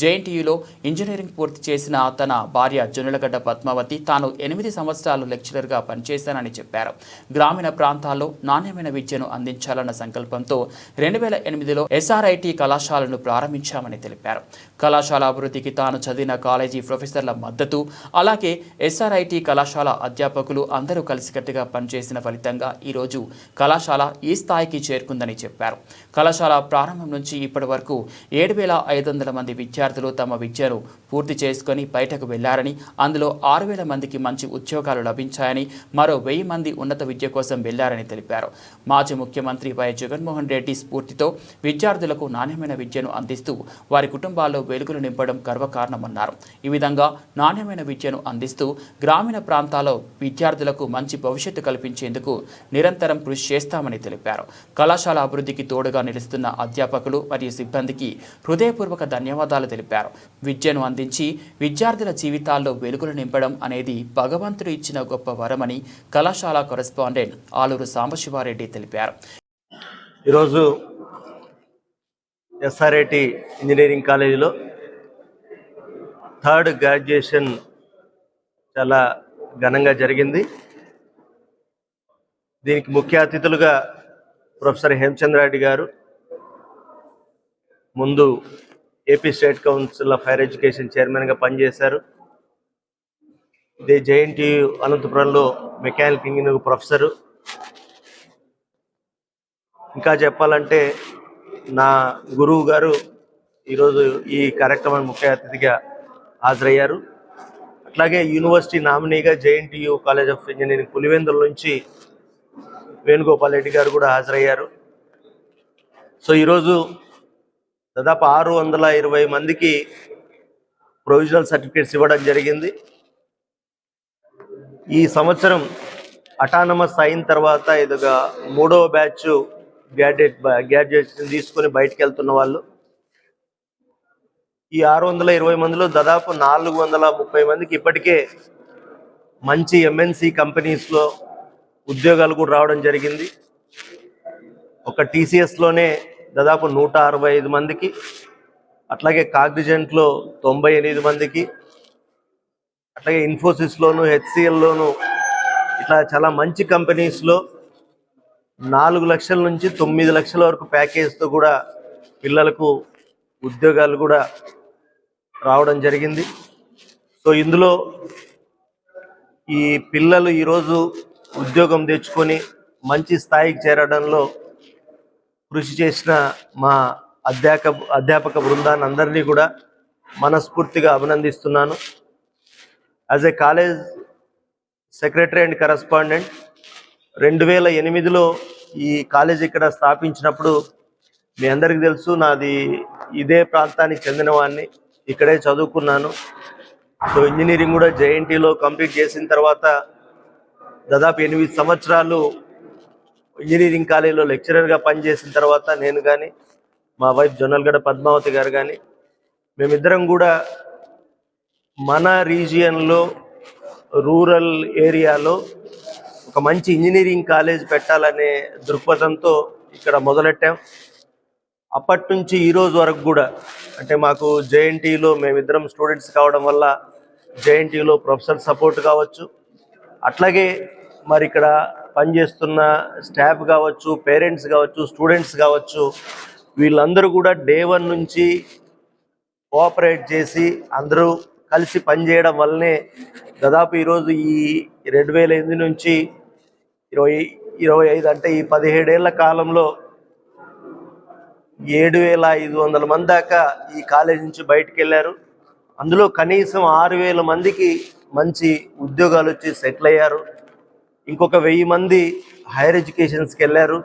జేఎన్టీయూలో engineering పూర్తి చేసిన తన భార్య జొన్నలగడ్డ పద్మావతి తాను ఎనిమిది సంవత్సరాలు లెక్చరర్గా పనిచేశానని చెప్పారు. గ్రామీణ ప్రాంతాల్లో నాణ్యమైన విద్యను అందించాలన్న సంకల్పంతో రెండు వేల ఎనిమిదిలో ఎస్ఆర్ఐటి కళాశాలను ప్రారంభించామని తెలిపారు. కళాశాల అభివృద్ధికి తాను చదివిన కాలేజీ ప్రొఫెసర్ల మద్దతు అలాగే ఎస్ఆర్ఐటి కళాశాల అధ్యాపకులు అందరూ కలిసికట్టుగా పనిచేసిన ఫలితంగా ఈరోజు కళాశాల ఈ స్థాయికి చేరుకుందని చెప్పారు. కళాశాల ప్రారంభం నుంచి ఇప్పటి వరకు ఏడు వేల ఐదు వందల మంది విద్యార్థులు తమ విద్యను పూర్తి చేసుకొని బయటకు వెళ్ళారని అందులో ఆరు వేల మందికి మంచి ఉద్యోగాలు లభించాయని మరో వెయ్యి మంది ఉన్నత విద్య కోసం వెళ్ళారని తెలిపారు. మాజీ ముఖ్యమంత్రి వై. జగన్మోహన్ రెడ్డి స్ఫూర్తితో విద్యార్థులకు నాణ్యమైన విద్యను అందిస్తూ వారి కుటుంబాల్లో వెలుగులు నింపడం గర్వకారణమన్నారు. ఈ విధంగా నాణ్యమైన విద్యను అందిస్తూ గ్రామీణ ప్రాంతాల్లో విద్యార్థులకు మంచి భవిష్యత్తు కల్పించేందుకు నిరంతరం కృషి చేస్తామని తెలిపారు. కళాశాల అభివృద్ధికి తోడుగా నిలుస్తున్న అధ్యాపకులు మరియు సిబ్బందికి హృదయపూర్వక ధన్యవాదాలు తెలిపారు. విద్యను అందించి విద్యార్థుల జీవితాల్లో వెలుగులు నింపడం అనేది భగవంతుడు ఇచ్చిన గొప్ప వరమని కళాశాల కరెస్పాండెంట్ ఆలూరు సాంబశివారెడ్డి తెలిపారు. ఈరోజు ఎస్ఆర్ఐటి ఇంజనీరింగ్ కాలేజీలో థర్డ్ గ్రాడ్యుయేషన్ చాలా ఘనంగా జరిగింది. దీనికి ముఖ్య అతిథులుగా ప్రొఫెసర్ హేమచంద్రారెడ్డి గారు ముందు AP state council of higher education చైర్మన్గా పనిచేశారు. ఇదే జేఎన్టీయు అనంతపురంలో మెకానికల్ ఇంజనీరింగ్ ప్రొఫెసరు. ఇంకా చెప్పాలంటే నా గురువు గారు ఈరోజు ఈ కార్యక్రమం ముఖ్య అతిథిగా హాజరయ్యారు. అట్లాగే యూనివర్సిటీ నామినీగా JNTU college of engineering Pulivendula నుంచి వేణుగోపాల్ రెడ్డి గారు కూడా హాజరయ్యారు. సో ఈరోజు దాదాపు ఆరు వందల ఇరవై మందికి ప్రొవిజనల్ సర్టిఫికేట్స్ ఇవ్వడం జరిగింది. ఈ సంవత్సరం అటానమస్ అయిన తర్వాత ఇదిగా మూడవ బ్యాచ్ గ్రాడ్యుయేట్ గ్రాడ్యుయేషన్ తీసుకొని బయటకు వెళ్తున్న వాళ్ళు. ఈ ఆరు వందల ఇరవై మందిలో దాదాపు నాలుగు వందల ముప్పై మందికి ఇప్పటికే మంచి ఎంఎన్సి కంపెనీస్లో ఉద్యోగాలు కూడా రావడం జరిగింది. ఒక టీసీఎస్లోనే దాదాపు నూట అరవై ఐదు మందికి అట్లాగే కాగ్నిజెంట్లో తొంభై ఎనిమిది మందికి అట్లాగే ఇన్ఫోసిస్లోను హెచ్సిఎల్లోను ఇట్లా చాలా మంచి కంపెనీస్లో నాలుగు లక్షల నుంచి తొమ్మిది లక్షల వరకు ప్యాకేజ్తో కూడా పిల్లలకు ఉద్యోగాలు కూడా రావడం జరిగింది. సో ఇందులో ఈ పిల్లలు ఈరోజు ఉద్యోగం తెచ్చుకొని మంచి స్థాయికి చేరడంలో కృషి చేసిన మా అధ్యాపక అధ్యాపక బృందాన్ని అందరినీ కూడా మనస్ఫూర్తిగా అభినందిస్తున్నాను. As a college secretary and correspondent రెండు వేల ఎనిమిదిలో ఈ కాలేజ్ ఇక్కడ స్థాపించినప్పుడు మీ అందరికీ తెలుసు నాది ఇదే ప్రాంతానికి చెందినవాడిని. ఇక్కడే చదువుకున్నాను. సో ఇంజనీరింగ్ కూడా జేఎన్టీలో కంప్లీట్ చేసిన తర్వాత దాదాపు ఎనిమిది సంవత్సరాలు ఇంజనీరింగ్ కాలేజీలో లెక్చరర్గా పనిచేసిన తర్వాత నేను కానీ మా వైఫ్ జొన్నల్గడ పద్మావతి గారు కానీ మేమిద్దరం కూడా మన రీజియన్లో రూరల్ ఏరియాలో ఒక మంచి ఇంజనీరింగ్ కాలేజ్ పెట్టాలనే దృక్పథంతో ఇక్కడ మొదలెట్టాం. అప్పటి నుంచి ఈరోజు వరకు కూడా అంటే మాకు జేఎన్టీలో మేమిద్దరం స్టూడెంట్స్ కావడం వల్ల జేఎన్టీలో ప్రొఫెసర్ సపోర్ట్ కావచ్చు. అట్లాగే మరి ఇక్కడ పనిచేస్తున్న స్టాఫ్ కావచ్చు పేరెంట్స్ కావచ్చు స్టూడెంట్స్ కావచ్చు వీళ్ళందరూ కూడా డే వన్ నుంచి కోఆపరేట్ చేసి అందరూ కలిసి పనిచేయడం వల్లనే దాదాపు ఈరోజు ఈ రెండు వేల ఎనిమిది నుంచి ఇరవై ఇరవై ఐదు అంటే ఈ పదిహేడేళ్ళ కాలంలో ఏడు వేల ఐదు వందల మంది దాకా ఈ కాలేజీ నుంచి బయటకు వెళ్ళారు అందులో కనీసం ఆరు వేల మందికి మంచి ఉద్యోగాలు వచ్చి సెటిల్ అయ్యారు. ఇంకొక వెయ్యి మంది హైయర్ ఎడ్యుకేషన్స్కి వెళ్ళారు.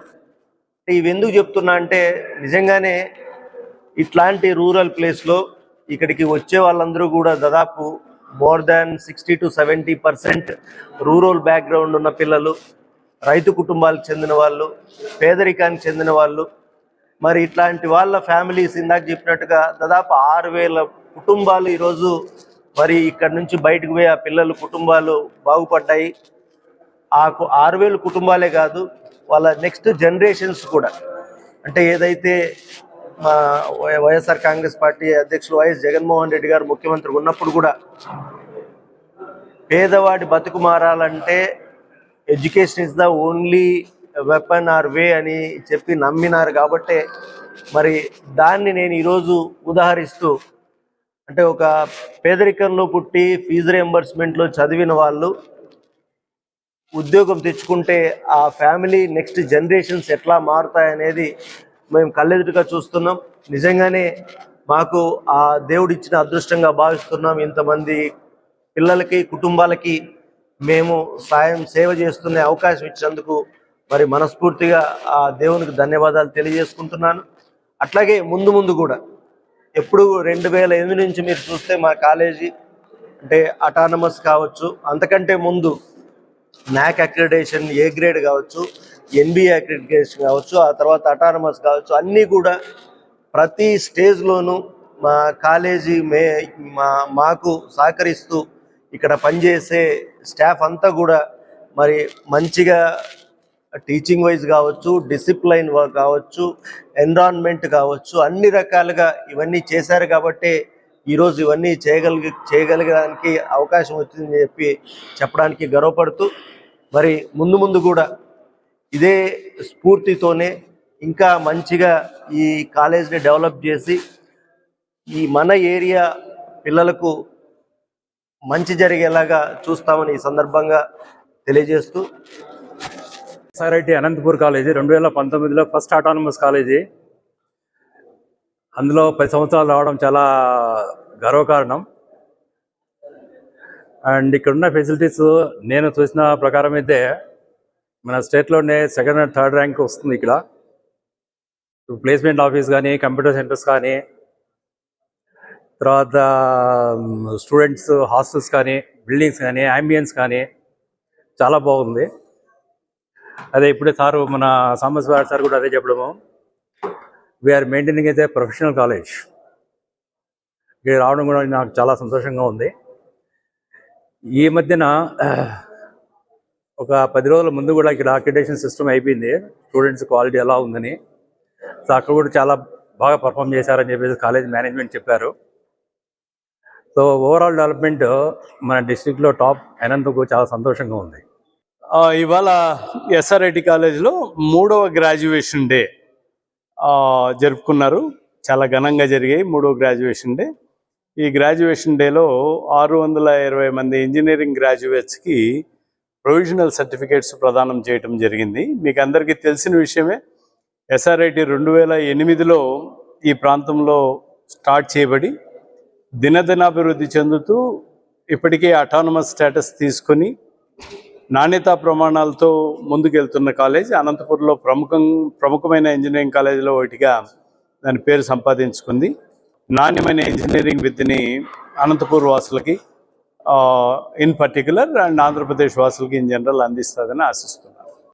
ఇవి ఎందుకు చెప్తున్నా అంటే నిజంగానే ఇట్లాంటి రూరల్ ప్లేస్లో ఇక్కడికి వచ్చే వాళ్ళందరూ కూడా దాదాపు more than sixty to seventy percent rural background ఉన్న పిల్లలు. రైతు కుటుంబాలకు చెందిన వాళ్ళు పేదరికానికి చెందిన వాళ్ళు మరి ఇట్లాంటి వాళ్ళ ఫ్యామిలీస్ ఇందాక చెప్పినట్టుగా దాదాపు ఆరు వేల కుటుంబాలు ఈరోజు మరి ఇక్కడ నుంచి బయటకు పోయి ఆ పిల్లలు కుటుంబాలు బాగుపడ్డాయి. ఆ ఆరు వేలు కుటుంబాలే కాదు వాళ్ళ నెక్స్ట్ జనరేషన్స్ కూడా. అంటే ఏదైతే మా వై- వైఎస్ఆర్ కాంగ్రెస్ పార్టీ అధ్యక్షులు వైఎస్ జగన్మోహన్ రెడ్డి గారు ముఖ్యమంత్రి ఉన్నప్పుడు కూడా పేదవాడి బతుకు మారాలంటే education is the only weapon or way అని చెప్పి నమ్మినారు కాబట్టే మరి దాన్ని నేను ఈరోజు ఉదాహరిస్తూ అంటే ఒక పేదరికంలో పుట్టి ఫీజు రియంబర్స్మెంట్లో చదివిన వాళ్ళు ఉద్యోగం తెచ్చుకుంటే ఆ ఫ్యామిలీ నెక్స్ట్ జనరేషన్స్ ఎట్లా మారుతాయనేది మేము కళ్ళెదురుగా చూస్తున్నాం. నిజంగానే మాకు ఆ దేవుడిచ్చిన అదృష్టంగా భావిస్తున్నాం. ఇంతమంది పిల్లలకి కుటుంబాలకి మేము సాయం సేవ చేస్తున్న అవకాశం ఇచ్చినందుకు మరి మనస్ఫూర్తిగా ఆ దేవునికి ధన్యవాదాలు తెలియజేసుకుంటున్నాను. అట్లాగే ముందు ముందు కూడా ఎప్పుడు రెండు వేల ఎనిమిది నుంచి మీరు చూస్తే మా కాలేజీ అంటే అటానమస్ కావచ్చు అంతకంటే ముందు నాక్ అక్రిడేషన్ ఏ గ్రేడ్ కావచ్చు ఎన్బిఏ అక్రిడేషన్ కావచ్చు ఆ తర్వాత అటానమస్ కావచ్చు అన్నీ కూడా ప్రతి స్టేజ్లోనూ మా కాలేజీ మే మా మాకు సహకరిస్తూ ఇక్కడ పనిచేసే స్టాఫ్ అంతా కూడా మరి మంచిగా టీచింగ్ వైజ్ కావచ్చు డిసిప్లైన్ కావచ్చు ఎన్విరాన్మెంట్ కావచ్చు అన్ని రకాలుగా ఇవన్నీ చేశారు కాబట్టి ఈరోజు ఇవన్నీ చేయగలిగి చేయగలగడానికి అవకాశం వచ్చిందని చెప్పి చెప్పడానికి గర్వపడుతూ మరి ముందు ముందు కూడా ఇదే స్ఫూర్తితోనే ఇంకా మంచిగా ఈ కాలేజ్ని డెవలప్ చేసి ఈ మన ఏరియా పిల్లలకు మంచి జరిగేలాగా చూస్తామని ఈ సందర్భంగా తెలియజేస్తూ ఎస్ఆర్ఐటి అనంతపూర్ కాలేజీ రెండు వేల పంతొమ్మిదిలో ఫస్ట్ ఆటానమస్ కాలేజీ. అందులో పది సంవత్సరాలు రావడం చాలా గర్వకారణం. అండ్ ఇక్కడ ఉన్న ఫెసిలిటీస్ నేను చూసిన ప్రకారం అయితే మన స్టేట్లోనే సెకండ్ అండ్ థర్డ్ ర్యాంక్ వస్తుంది ఇక్కడ. ప్లేస్మెంట్ ఆఫీస్ కానీ కంప్యూటర్ సెంటర్స్ కానీ తర్వాత స్టూడెంట్స్ హాస్టల్స్ కానీ బిల్డింగ్స్ కానీ అంబియన్స్ కానీ చాలా బాగుంది. అదే ఇప్పుడే సారు మన సాంబశివారి సార్ కూడా అదే చెప్పడము. వీఆర్ మెయింటైనింగ్ అయితే ప్రొఫెషనల్ కాలేజ్ ఇక్కడ రావడం కూడా నాకు చాలా సంతోషంగా ఉంది. ఈ మధ్యన ఒక పది రోజుల ముందు కూడా ఇక్కడ అక్రిడేషన్ సిస్టమ్ అయిపోయింది. స్టూడెంట్స్ క్వాలిటీ ఎలా ఉందని. సో అక్కడ కూడా చాలా బాగా పర్ఫామ్ చేశారని చెప్పేసి కాలేజ్ మేనేజ్మెంట్ చెప్పారు. సో ఓవరాల్ డెవలప్మెంట్ మన డిస్టిక్లో టాప్ అయినందుకు చాలా సంతోషంగా ఉంది. ఇవాళ ఎస్ఆర్ఐటి కాలేజీలో మూడవ గ్రాడ్యుయేషన్ డే జరుపుకున్నారు. చాలా ఘనంగా జరిగాయి మూడవ గ్రాడ్యుయేషన్ డే ఈ గ్రాడ్యుయేషన్ డేలో ఆరు వందల ఇరవై మంది ఇంజనీరింగ్ గ్రాడ్యుయేట్స్కి ప్రొవిజనల్ సర్టిఫికేట్స్ ప్రదానం చేయటం జరిగింది. మీకు అందరికీ తెలిసిన విషయమే ఎస్ఆర్ఐటి రెండు వేల ఎనిమిదిలో ఈ ప్రాంతంలో స్టార్ట్ చేయబడి దినదినాభివృద్ధి చెందుతూ ఇప్పటికే అటానమస్ స్టేటస్ తీసుకొని నాణ్యతా ప్రమాణాలతో ముందుకెళ్తున్న కాలేజ్ అనంతపురంలో ప్రముఖం ప్రముఖమైన ఇంజనీరింగ్ కాలేజీలో ఒకటిగా దాని పేరు సంపాదించుకుంది. నాణ్యమైన ఇంజనీరింగ్ విద్యని అనంతపూర్ వాసులకి ఇన్ పర్టికులర్ అండ్ ఆంధ్రప్రదేశ్ వాసులకి ఇన్ జనరల్ అందిస్తుందని ఆశిస్తున్నాను